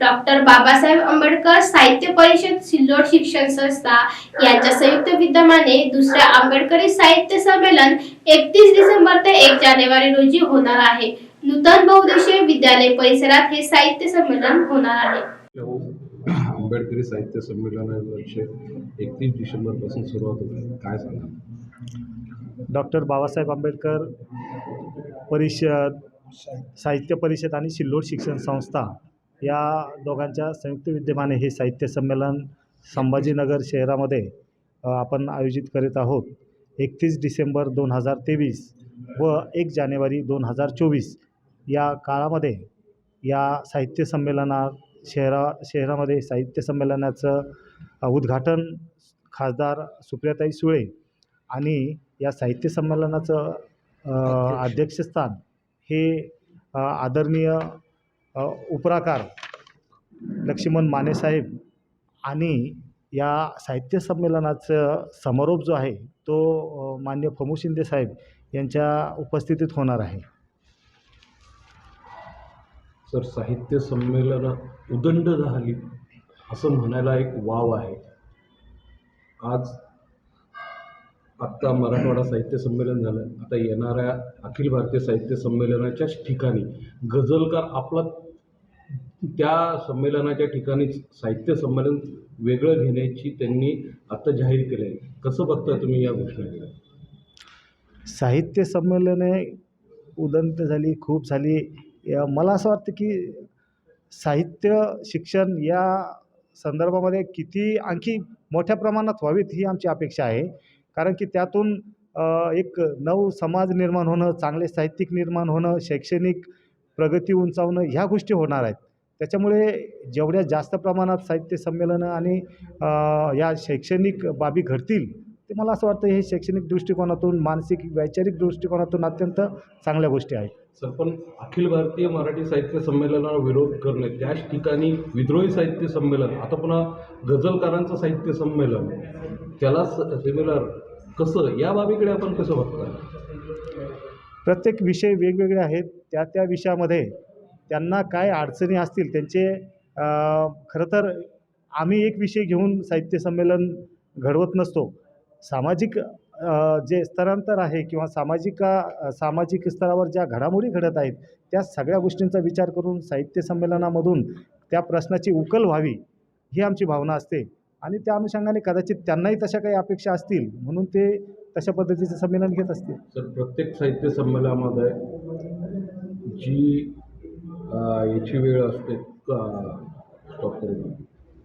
Doctor Babasaheb Ambedkar साहित्य परिषद सिल्लोड शिक्षण संस्था यांच्या संयुक्त विद्यमाने दुसऱ्या आंबेडकरी साहित्य संमेलन एकतीस डिसेंबर ते एक जानेवारी रोजी होणार आहे. नूतन बहुउद्देशीय विद्यालय परिसरात हे साहित्य संमेलन होणार आहे. आंबेडकरी साहित्य संमेलनाचे एकतीस डिसेंबरपासून सुरुवात होते काय सांगा डॉक्टर बाबासाहेब आंबेडकर परिषद साहित्य परिषद आणि सिल्लोड शिक्षण संस्था या दोघांच्या संयुक्त विद्यमाने हे साहित्य संमेलन संभाजीनगर शहरामध्ये आपण आयोजित करीत आहोत. एकतीस डिसेंबर दोन हजार तेवीस व एक जानेवारी दोन हजार चोवीस या काळामध्ये या साहित्य संमेलनात शहरा शहरामध्ये साहित्य संमेलनाचं उद्घाटन खासदार सुप्रियाताई सुळे आणि या साहित्य संमेलनाचं अध्यक्षस्थान हे आदरणीय उपराकार लक्ष्मण मानेसाहेब आणि या साहित्य संमेलनाचं समारोप जो आहे तो मान्य फमू शिंदे साहेब यांच्या उपस्थितीत होणार आहे. सर साहित्य संमेलन उदंड झाली असं म्हणायला एक वाव आहे. आज आत्ता मराठवाडा साहित्य संमेलन झालं. आता येणाऱ्या अखिल भारतीय साहित्य संमेलनाच्याच ठिकाणी गझलकार आपला त्या संमेलनाच्या ठिकाणीच साहित्य संमेलन वेगळं घेण्याची त्यांनी आता जाहीर केलं आहे कसं बघता तुम्ही या घोषणेकडे? साहित्य संमेलने उदंत झाली खूप झाली. या मला असं वाटतं की साहित्य शिक्षण या संदर्भामध्ये किती आणखी मोठ्या प्रमाणात व्हावीत ही आमची अपेक्षा आहे. कारण की त्यातून एक नव समाज निर्माण होणं चांगले साहित्यिक निर्माण होणं शैक्षणिक प्रगती उंचावणं ह्या गोष्टी होणार आहेत. त्याच्यामुळे जेवढ्या जास्त प्रमाणात साहित्य संमेलनं आणि या शैक्षणिक बाबी घडतील ते मला असं वाटतं हे शैक्षणिक दृष्टिकोनातून मानसिक वैचारिक दृष्टिकोनातून अत्यंत चांगल्या गोष्टी आहेत. सर पण अखिल भारतीय मराठी साहित्य संमेलनाला विरोध करणे त्याच ठिकाणी विद्रोही साहित्य संमेलन आता पुन्हा गझलकारांचं साहित्य संमेलन त्याला सिमिलर कसं या बाबीकडे आपण कसं बघताय? प्रत्येक विषय वेगवेगळे आहेत. त्या त्या विषयामध्ये त्यांना काय अडचणी असतील त्यांचे खरं तर आम्ही एक विषय घेऊन साहित्य संमेलन घडवत नसतो. सामाजिक जे स्तरांतर आहे किंवा सामाजिक सामाजिक स्तरावर ज्या घडामोडी घडत आहेत त्या सगळ्या गोष्टींचा विचार करून साहित्य संमेलनामधून त्या प्रश्नाची उकल व्हावी ही आमची भावना असते. आणि त्या अनुषंगाने कदाचित त्यांनाही तशा काही अपेक्षा असतील म्हणून ते तशा पद्धतीचं संमेलन घेत असतील. सर प्रत्येक साहित्य संमेलनामध्ये जी याची वेळ असते स्टॉप